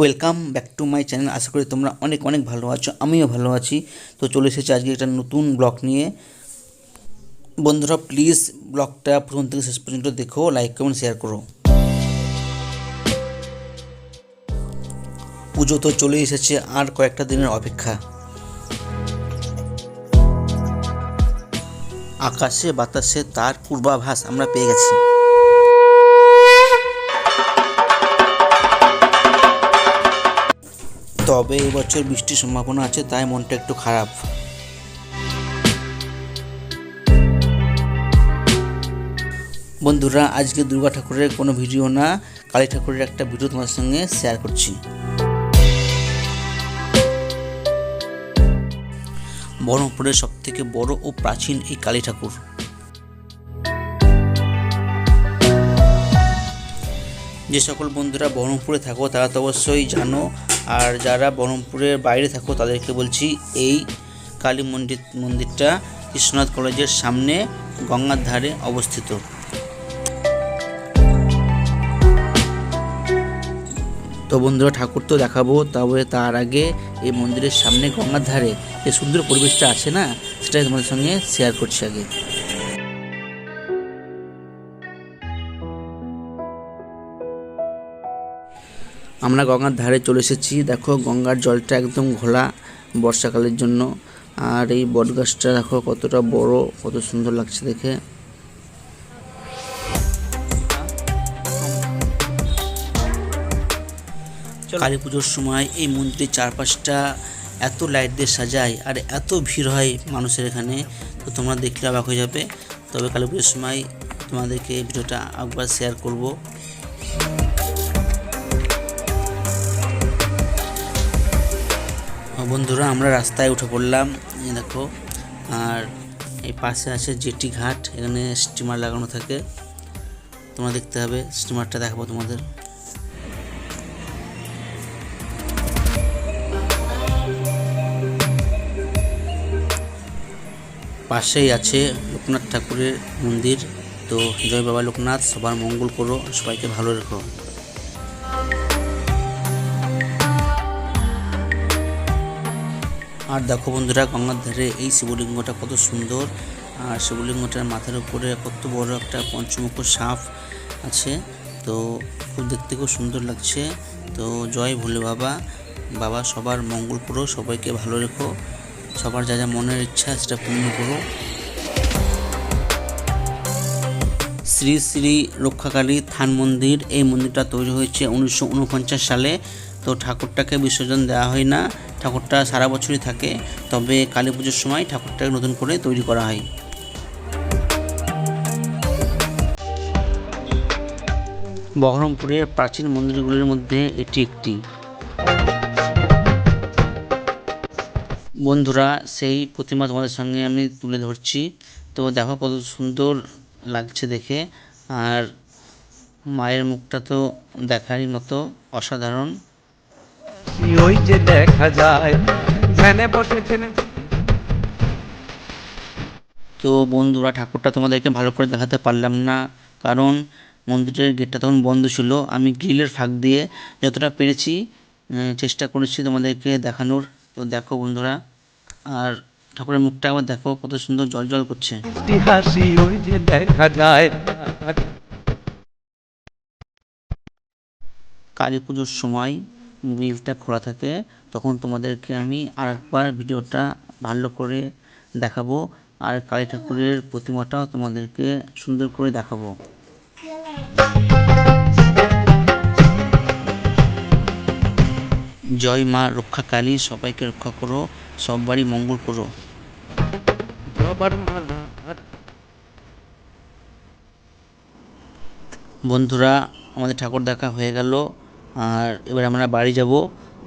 Welcome back to my channel আশা করি তোমরা অনেক অনেক ভালো আছো, আমিও ভালো আছি। তো চলে এসেছি আজকে একটা নতুন ব্লগ নিয়ে। বন্ধুরা প্লিজ ব্লগটা প্রথম থেকে শেষ পর্যন্ত দেখো লাইক কমেন্ট শেয়ার করো। পুজো তো চলে এসেছে, আর কয়েকটা দিনের অপেক্ষা। আকাশে, বাতাসে তার পূর্বাভাস আমরা পেয়ে গেছি। তবে এবছর বৃষ্টির সম্ভাবনা আছে, তাই মনটা একটু খারাপ। বন্ধুরা, আজকে দুর্গা ঠাকুরের কোনো ভিডিও না, কালী ঠাকুরের একটা ভিডিও তোমার সঙ্গে শেয়ার করছি। বহরমপুরের সব থেকে বড় ও প্রাচীন এই কালী ঠাকুর। যে সকল বন্ধুরা বহরমপুরে থাকো, তারা তো অবশ্যই জানো। আর যারা বহরমপুরের বাইরে থাকো, তাদেরকে বলছি, এই কালী মন্দির, মন্দিরটা কৃষ্ণনাথ কলেজের সামনে গঙ্গার ধারে অবস্থিত। তো বন্ধুরা, ঠাকুর তো দেখাবো, তবে তার আগে এই মন্দিরের সামনে গঙ্গার ধারে যে সুন্দর পরিবেশটা আছে না, সেটাই তোমাদের সঙ্গে শেয়ার করছি আগে। আমরা গঙ্গার ধারে চলে এসেছি। দেখো গঙ্গার জলটা একদম ঘোলা বর্ষাকালের জন্য। আর এই বটগাছটা দেখো কতটা বড় কত সুন্দর লাগছে দেখে। কালী পুজোর সময় এই মন্দিরের চারপাশটা এত লাইট দিয়ে সাজায় আর এত ভিড় হয় মানুষের এখানে তো তোমরা দেখলে অবাক হয়ে যাবে। তবে কালী পুজোর সময় তোমাদেরকে এই ভিডিওটা একবার শেয়ার করব। বন্ধুরা, আমরা রাস্তায় উঠে পড়লাম। দেখো, আর এই পাশে আছে জেটি ঘাট, এখানে স্টিমার লাগানো থাকে। তোমরা দেখতে হবে, স্টিমারটা দেখাবো তোমাদের। পাশেই আছে লোকনাথ ঠাকুরের মন্দির। তো জয় বাবা লোকনাথ, সবার মঙ্গল করো, সবাইকে ভালো রেখো। আর দেখো বন্ধুরা, গঙ্গার ধারে এই শিবলিঙ্গটা কত সুন্দর। আর শিবলিঙ্গটার মাথার উপরে কত বড় একটা পঞ্চমুখ সাপ আছে। তো খুব দেখতে খুব সুন্দর লাগছে। তো জয় ভোলে বাবা। বাবা, সবার মঙ্গল করো, সবাইকে ভালো রেখো। সবার যা যা মনের ইচ্ছা সেটা পূর্ণ করো। শ্রী শ্রী রক্ষাকালী থান মন্দির, এই মন্দিরটা তৈরি হয়েছে উনিশশো উনপঞ্চাশ সালে। তো ঠাকুরটাকে বিসর্জন দেওয়া হয় না। ঠাকুরটা সারা বছরই থাকে, তবে কালী পুজোর সময় ঠাকুরটাকে নতুন করে তৈরি করা হয়। বহরমপুরের প্রাচীন মন্দিরগুলির মধ্যে এটি একটি। বন্ধুরা, সেই প্রতিমা তোমাদের সঙ্গে আমি তুলে ধরছি। তো দেখো কত সুন্দর লাগছে দেখে। আর মায়ের মুখটা তো দেখারই মতো অসাধারণ। ওই যে দেখা যায়। ধ্যানে বসেছেন তো বন্ধুরা ঠাকুরটা তোমাদেরকে ভালো করে দেখাতে পারলাম না কারণ মন্দিরের গেটটা তখন বন্ধ ছিল। আমি গ্রিলের ফাঁক দিয়ে যতটা পেরেছি চেষ্টা করেছি তোমাদেরকে দেখানোর। তো দেখো বন্ধুরা আর ঠাকুরের মুখটা আবার দেখো কত সুন্দর জল জল করছে। হাসি ওই যে দেখা যায়। কালী পুজোর সময় গ্রিলটা খোলা থাকে, তখন তোমাদেরকে আমি আর একবার ভিডিওটা ভালো করে দেখাবো আর কালী ঠাকুরের প্রতিমাটাও তোমাদেরকে সুন্দর করে দেখাবো। জয় মা রক্ষা কালী, সবাইকে রক্ষা করো সববারই মঙ্গল করো। বন্ধুরা, আমাদের ঠাকুর দেখা হয়ে গেল। আর এবার আমরা বাড়ি যাব।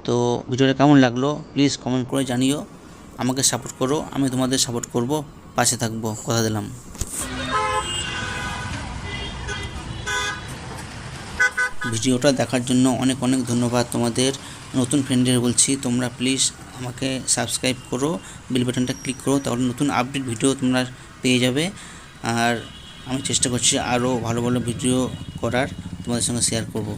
তো ভিডিওটা কেমন লাগল প্লিজ কমেন্ট করে জানিও। আমাকে সাপোর্ট করো, আমি তোমাদের সাপোর্ট করব, পাশে থাকব, কথা দিলাম। ভিডিওটা দেখার জন্য অনেক অনেক ধন্যবাদ তোমাদের। নতুন ফ্রেন্ডের বলছি, তোমরা প্লিজ আমাকে সাবস্ক্রাইব করো বেল বাটনটা ক্লিক করো, তাহলে নতুন আপডেট ভিডিও তোমরা পেয়ে যাবে। আর আমি চেষ্টা করছি আরও ভালো ভালো ভিডিও করার, তোমাদের সঙ্গে শেয়ার করব।